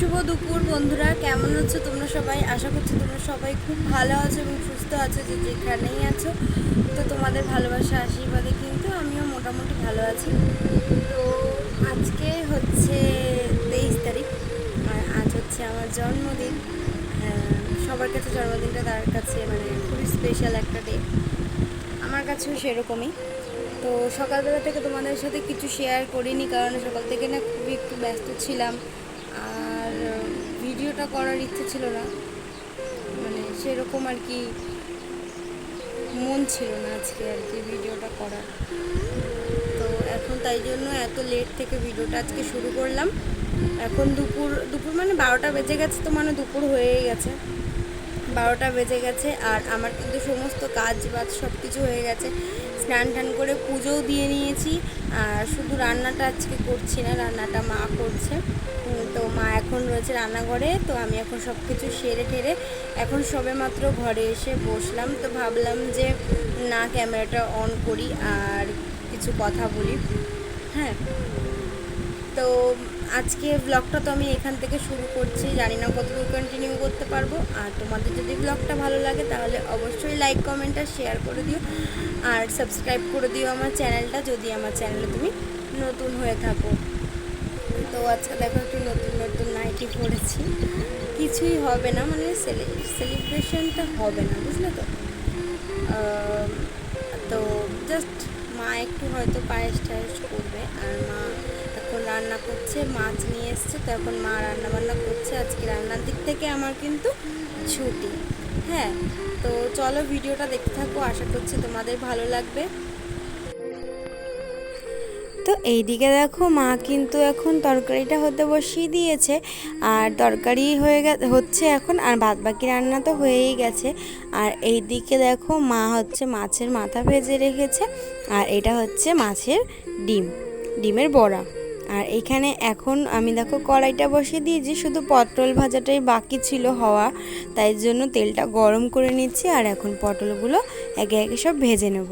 শুভ দুপুর বন্ধুরা কেমন আছো তোমরা সবাই? আশা করছি তোমরা সবাই খুব ভালো আছো এবং সুস্থ আছো যে যেখানেই আছো। তো তোমাদের ভালোবাসা আশীর্বাদে কিন্তু আমিও মোটামুটি ভালো আছি। তো আজকে হচ্ছে তেইশ তারিখ আর আজ হচ্ছে আমার জন্মদিন। আহ, সবার কাছে জন্মদিনটা তার কাছে মানে খুবই স্পেশাল একটা ডে আমার কাছেও সেরকমই। তো সকালবেলা থেকে তোমাদের সাথে কিছু শেয়ার করিনি কারণ সকাল থেকে না খুবই একটু ব্যস্ত ছিলাম। আর ভিডিওটা করার ইচ্ছে ছিল না। মানে সেরকম আর কি মন ছিল না আজকে আর কি ভিডিওটা করার। তো এখন তাই জন্য এত লেট থেকে ভিডিওটা আজকে শুরু করলাম। এখন দুপুর দুপুর মানে বারোটা বেজে গেছে তো মানে দুপুর হয়েই গেছে। বারোটা বেজে গেছে আর আমার কিন্তু সমস্ত কাজ বাজ সব কিছু হয়ে গেছে। স্নান টান করে পুজোও দিয়ে নিয়েছি আর শুধু রান্নাটা আজকে করছি না, রান্নাটা মা করছে। তো মা এখন রয়েছে রান্নাঘরে, তো আমি এখন সব কিছু সেরে টেরে এখন সবে মাত্র ঘরে এসে বসলাম। তো ভাবলাম যে না ক্যামেরাটা অন করি আর কিছু কথা বলি। হ্যাঁ তো আজকে ব্লগটা তো আমি এখান থেকে শুরু করছি। জানি না কতদূর কন্টিনিউ করতে পারব। আর তোমাদের যদি ব্লগটা ভালো লাগে, তাহলে অবশ্যই লাইক কমেন্ট আর শেয়ার করে দিও। আর সাবস্ক্রাইব করে দিও আমার চ্যানেলটা যদি আমার চ্যানেলে তুমি নতুন হয়ে থাকো। তো আজকে দেখো একটু নতুন নতুন নাইটি পরেছি কিছুই হবে না মানে সেলিব্রেশনটা হবে না, বুঝলে তো? তো জাস্ট মা একটু হয়তো পায়েস টায়েস করবে, আর মা এখন রান্না করছে, মাছ নিয়ে এসছে, তো এখন মা রান্না বান্না করছে। আজকে রান্নার দিক থেকে আমার কিন্তু ছুটি। হ্যাঁ তো চলো ভিডিওটা দেখতে থাকো, আশা করছি তোমাদের ভালো লাগবে। তো এইদিকে দেখো মা কিন্তু এখন তরকারিটা হতে বসিয়ে দিয়েছে, আর তরকারি হয়ে হচ্ছে এখন, আর বাদ বাকি রান্না তো হয়েই গেছে। আর এইদিকে দেখো মা হচ্ছে মাছের মাথা ভেজে রেখেছে, আর এটা হচ্ছে মাছের ডিম, ডিমের বড়া। আর এখানে এখন আমি দেখো কড়াইটা বসিয়ে দিয়েছি, শুধু পটল ভাজাটাই বাকি ছিল হওয়া। তাই জন্য তেলটা গরম করে নিচ্ছি আর এখন পটলগুলো একে একে সব ভেজে নেব।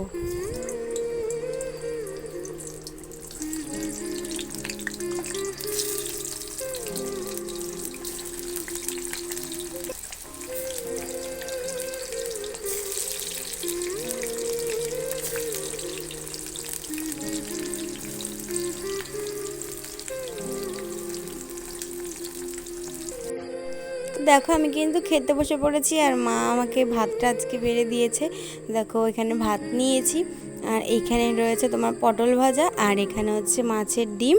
দেখো, আমি কিন্তু খেতে বসে পড়েছি আর মা আমাকে ভাতটা আজকে বেড়ে দিয়েছে। দেখো এখানে ভাত নিয়েছি। আর এইখানে রয়েছে তোমার পটল ভাজা আর এখানে হচ্ছে মাছের ডিম।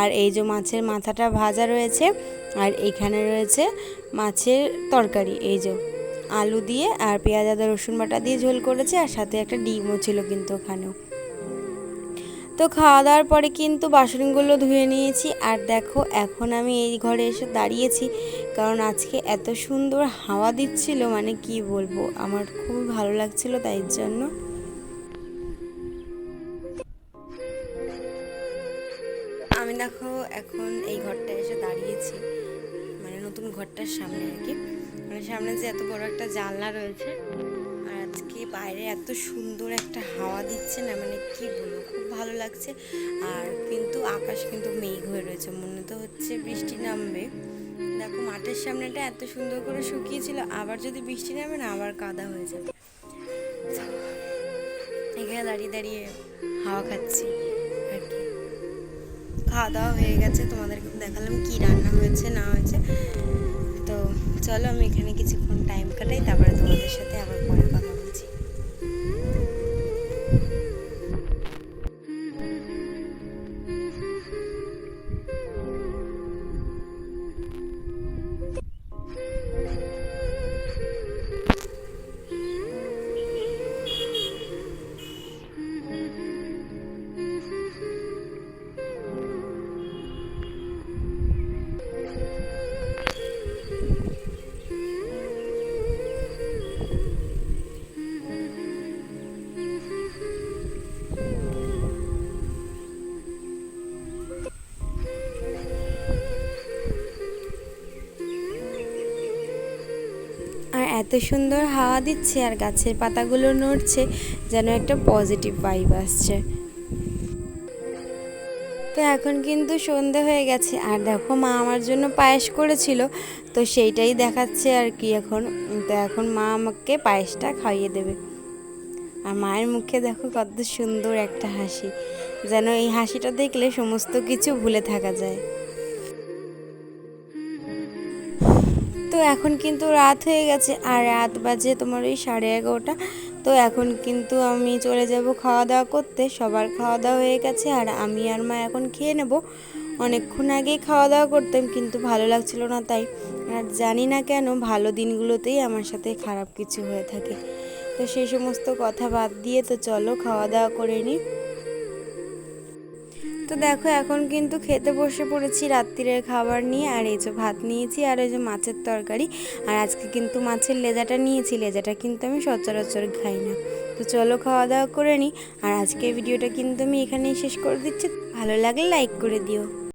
আর এই যে মাছের মাথাটা ভাজা রয়েছে, আর এখানে রয়েছে মাছের তরকারি। এই যে আলু দিয়ে আর পেঁয়াজ, আদা, রসুন বাটা দিয়ে ঝোল করেছে আর সাথে একটা ডিমও ছিল কিন্তু ওখানেও। তো খাওয়া দাওয়ার পরে কিন্তু বাসনগুলো ধুয়ে নিয়েছি। আর দেখো, এখন আমি এই ঘরে এসে দাঁড়িয়েছি। কারণ আজকে এত সুন্দর হাওয়া দিচ্ছিল মানে কি বলব? আমার খুবই ভালো লাগছিল তাই জন্য। আমি দেখো এখন এই ঘরটা এসে দাঁড়িয়েছি মানে নতুন ঘরটার সামনে আর কি। মানে সামনে যে এত বড় একটা জানলা রয়েছে, আর আজকে বাইরে এত সুন্দর একটা হাওয়া দিচ্ছে না মানে কি বলব? খুব ভালো লাগছে। আর কিন্তু আকাশ কিন্তু মেঘ হয়ে রয়েছে, মনে তো হচ্ছে বৃষ্টি নামবে। দেখো, মাঠের সামনেটা এত সুন্দর করে শুকিয়েছিল, আবার যদি বৃষ্টি নামে না, আবার কাদা হয়ে যাবে। এখানে দাঁড়িয়ে দাঁড়িয়ে হাওয়া খাচ্ছি আর কি। খাওয়া দাওয়া হয়ে গেছে, তোমাদেরকে দেখালাম কি রান্না হয়েছে, না হয়েছে। তো চলো, আমি এখানে কিছুক্ষণ টাইম কাটাই, তারপরে তোমাদের সাথে আবার এত সুন্দর হাওয়া দিচ্ছে আর গাছের পাতাগুলো নড়ছে, যেন একটা পজিটিভ ভাইব আসছে। তো এখন কিন্তু সন্ধে হয়ে গেছে। আর দেখো মা আমার জন্য পায়েস করেছিল, তো সেইটাই দেখাচ্ছে আর কি এখন। তো এখন মা আমাকে পায়েসটা খাইয়ে দেবে। আর মায়ের মুখে দেখো কত সুন্দর একটা হাসি, যেন এই হাসিটা দেখলে সমস্ত কিছু ভুলে থাকা যায়। এখন কিন্তু রাত হয়ে গেছে আর রাত বাজে তোমার ওই সাড়ে এগারোটা। তো এখন কিন্তু আমি চলে যাব খাওয়া দাওয়া করতে। সবার খাওয়া দাওয়া হয়ে গেছে আর আমি আর মা এখন খেয়ে নেব। অনেকক্ষণ আগেই খাওয়া দাওয়া করতাম কিন্তু ভালো লাগছিল না তাই। আর জানি না কেন ভালো দিনগুলোতেই আমার সাথে খারাপ কিছু হয়ে থাকে। তো সেই সমস্ত কথা বাদ দিয়ে তো চলো খাওয়া দাওয়া করে নিই। তো দেখো, এখন কিন্তু খেতে বসে পড়েছি রাত্রিরের খাবার নিয়ে, আর এই যে ভাত নিয়েছি আর এই যে মাছের তরকারি। আর আজকে কিন্তু মাছের লেজাটা নিয়েছি, লেজাটা কিন্তু আমি সচরাচর খাই না। তো চলো খাওয়া দাওয়া করে নিই আর আজকে ভিডিওটা কিন্তু আমি এখানেই শেষ করে দিচ্ছি। ভালো লাগলে লাইক করে দিও।